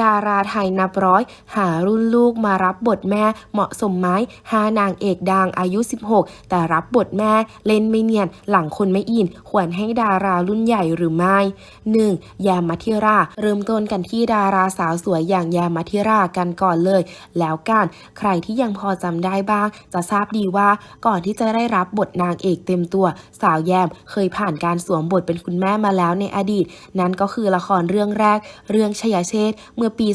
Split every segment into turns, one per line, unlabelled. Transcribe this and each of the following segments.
ดาราไทยนับร้อย หารุ่นลูกมารับบทแม่เหมาะสมไหมห้านางเอกดังอายุ 16 แต่รับบทแม่เล่นไม่เนียน หลังคนไม่อิน ควรให้ดารารุ่นใหญ่หรือไม่ 1. แยมมัธิรา เริ่มต้นกันที่ดาราสาวสวยอย่างแยมมัธิรากันก่อนเลย แล้วกัน ใครที่ยังพอจำได้บ้าง จะทราบดีว่าก่อนที่จะได้รับบทนางเอกเต็มตัว สาวแยมเคยผ่านการสวมบทเป็นคุณแม่มาแล้วในอดีต นั่นก็คือละครเรื่องแรก เรื่องชยเชษเมื่อปี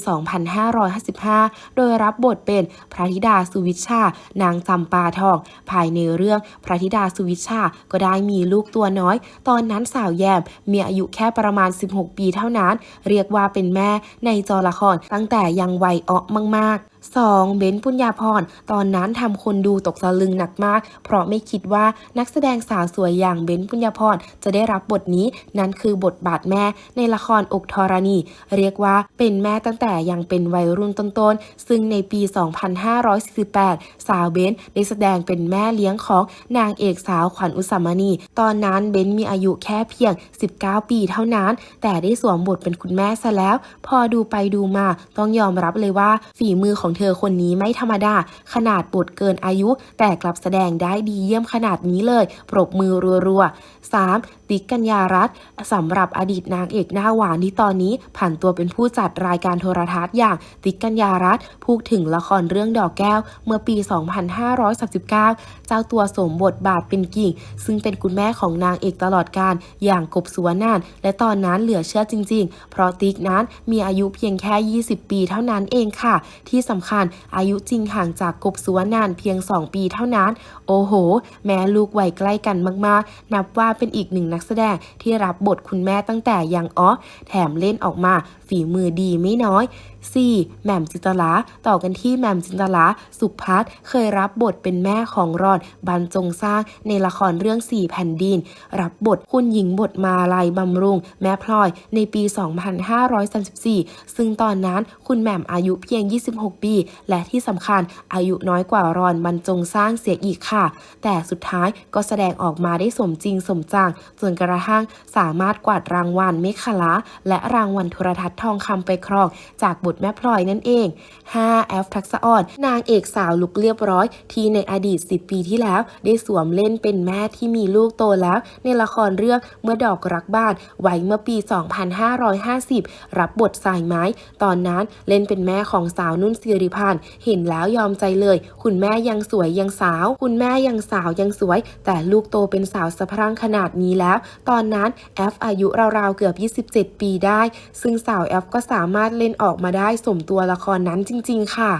2555 โดยรับบทเป็นพระธิดาสุวิชชา นางจำปาทอง ภายในเรื่องพระธิดาสุวิชชา ก็ได้มีลูกตัวน้อย ตอนนั้นสาวแยมมีอายุแค่ประมาณ 16 ปีเท่านั้น เรียกว่าเป็นแม่ในจอละครตั้งแต่ยังวัยเอ้อมาก ๆ 2. เบนซ์ปุญญาพร ตอนนั้นทำคนดูตกตะลึงหนักมาก เพราะไม่คิดว่านักแสดงสาวสวยอย่างเบนซ์ปุญญาพร จะได้รับบทนี้ นั่นคือบทบาทแม่ในละครอกธรณี เรียกว่าเป็นแม่ตั้งแต่ยังเป็นวัยรุ่นต้นๆ ซึ่งในปี 2548 สาวเบนซ์ได้แสดงเป็นแม่เลี้ยงของนางเอกสาวขวัญอุสามณี ตอนนั้นเบนซ์มีอายุแค่เพียง 19 ปีเท่านั้น แต่ได้สวมบทเป็นคุณแม่ซะแล้ว พอดูไปดูมาต้องยอมรับเลยว่าฝีมือของเธอคนนี้ไม่ธรรมดา ขนาดบทเกินอายุ แต่กลับแสดงได้ดีเยี่ยมขนาดนี้เลย ปรบมือรัวๆ 3. ติ๊กกัญญารัตน์สำหรับอดีตนางเอกหน้าหวานที่ตอนนี้ผ่านตัวเป็นผู้จัดรายการโทรทัศน์อย่างติ๊กกัญญารัตน์พูดถึงละครเรื่องดอกแก้ว เมื่อปี 2539 เจ้าตัวสวมบทบาทเป็นกิ่ง ซึ่งเป็นคุณแม่ของนางเอกตลอดการอย่างกบสุวรรณานและตอนนั้นเหลือเชื่อจริง ๆ เพราะติ๊กนั้นมีอายุเพียงแค่ 20 ปีเท่านั้นเองค่ะ ที่สำคัญ อายุจริงห่างจากกบสุวรรณานเพียง 2 ปีเท่านั้น โอ้โห แม่ลูกวัยใกล้กันมากๆ นับว่าเป็นอีกหนึ่งนักแสดงที่รับบทคุณแม่ตั้งแต่ยังอ้อแถมเล่นออกมา ฝีมือดีไม่น้อย 4. แหม่มจินตลา ต่อกันที่แหม่มจินตลา สุพัฒน์เคยรับบทเป็นแม่ของรอนบรรจงสร้างในละครเรื่องสี่แผ่นดิน รับบทคุณหญิงบทมาลัยบำรุง แม่พลอยในปี 2534 ซึ่งตอนนั้นคุณแหม่มอายุเพียง 26 ปีและที่สำคัญอายุน้อยกว่ารอนบรรจงสร้างเสียอีกค่ะ แต่สุดท้ายก็แสดงออกมาได้สมจริงสมจัง จนกระทั่งสามารถกวาดรางวัลเมฆลาและรางวัลโทรทัศน์ทองคำไปครอง จากบทแม่พลอยนั่นเอง 5. แอฟทักษะอ่อน นางเอกสาวลุกเรียบร้อย ที่ในอดีต 10 ปีที่แล้ว ได้สวมเล่นเป็นแม่ที่มีลูกโตแล้ว ในละครเรื่องเมื่อดอกรักบ้านไว้เมื่อปี 2550 รับบทสายไม้ ตอนนั้นเล่นเป็นแม่ของสาวนุ่นเสิริพันธ์เห็นแล้วยอมใจเลย คุณแม่ยังสวยยังสาว คุณแม่ยังสาวยังสวย แต่ลูกโตเป็นสาวสะพรั่งขนาดนี้แล้ว ตอนนั้นแอฟอายุราวๆเกือบ 27 ปีได้ ซึ่งสาวแอฟก็สามารถเล่นออกมาได้สมตัวละครนั้นจริง ๆ ค่ะ